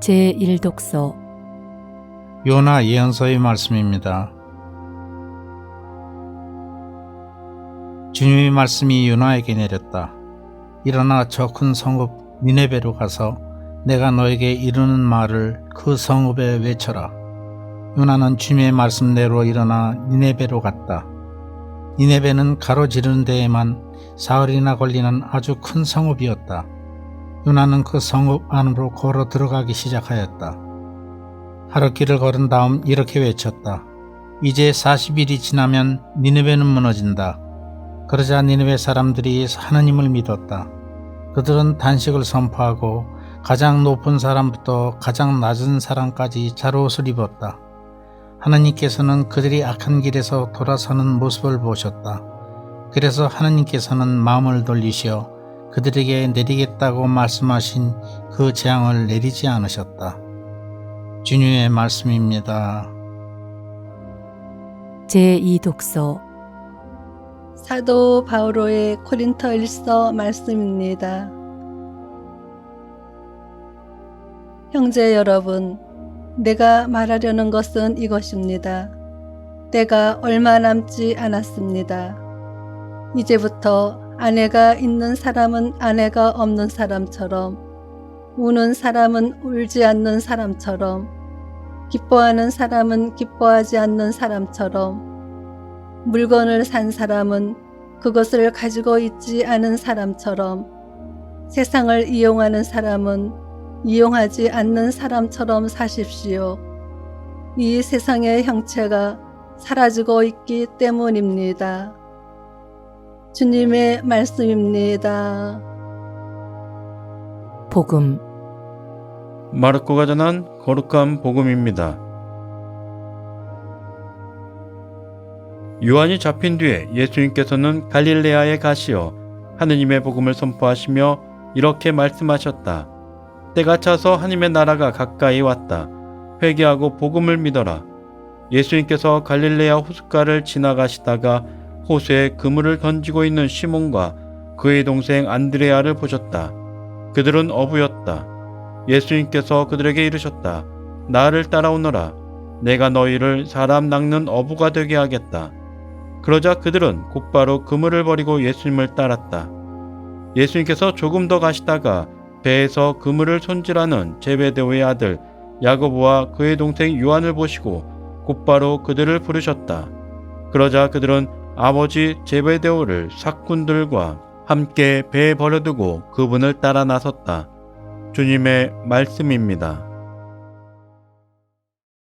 제1독서 요나 예언서의 말씀입니다. 주님의 말씀이 요나에게 내렸다. 일어나 저 큰 성읍 니네베로 가서 내가 너에게 이르는 말을 그 성읍에 외쳐라. 요나는 주님의 말씀대로 일어나 니네베로 갔다. 니네베는 가로지르는 데에만 사흘이나 걸리는 아주 큰 성읍이었다. 요나는 그 성읍 안으로 걸어 들어가기 시작하였다. 하루 길을 걸은 다음 이렇게 외쳤다. 이제 40일이 지나면 니느베는 무너진다. 그러자 니느베 사람들이 하나님을 믿었다. 그들은 단식을 선포하고 가장 높은 사람부터 가장 낮은 사람까지 자로옷을 입었다. 하나님께서는 그들이 악한 길에서 돌아서는 모습을 보셨다. 그래서 하나님께서는 마음을 돌리시어 그들에게 내리겠다고 말씀하신 그 재앙을 내리지 않으셨다. 주님의 말씀입니다. 제2독서 사도 바오로의 코린터 일서 말씀입니다. 형제 여러분, 내가 말하려는 것은 이것입니다. 때가 얼마 남지 않았습니다. 이제부터 아내가 있는 사람은 아내가 없는 사람처럼, 우는 사람은 울지 않는 사람처럼, 기뻐하는 사람은 기뻐하지 않는 사람처럼, 물건을 산 사람은 그것을 가지고 있지 않은 사람처럼 세상을 이용하는 사람은 이용하지 않는 사람처럼 사십시오. 이 세상의 형체가 사라지고 있기 때문입니다. 주님의 말씀입니다. 복음 마르코가 전한 거룩한 복음입니다. 요한이 잡힌 뒤에 예수님께서는 갈릴레아에 가시어 하느님의 복음을 선포하시며 이렇게 말씀하셨다. 때가 차서 하나님의 나라가 가까이 왔다. 회개하고 복음을 믿어라. 예수님께서 갈릴레아 호숫가를 지나가시다가 호수에 그물을 던지고 있는 시몬과 그의 동생 안드레아를 보셨다. 그들은 어부였다. 예수님께서 그들에게 이르셨다. 나를 따라오너라. 내가 너희를 사람 낚는 어부가 되게 하겠다. 그러자 그들은 곧바로 그물을 버리고 예수님을 따랐다. 예수님께서 조금 더 가시다가 배에서 그물을 손질하는 제베데오의 아들 야고보와 그의 동생 요한을 보시고 곧바로 그들을 부르셨다. 그러자 그들은 아버지 제베데오를 삭군들과 함께 배에 버려두고 그분을 따라 나섰다. 주님의 말씀입니다.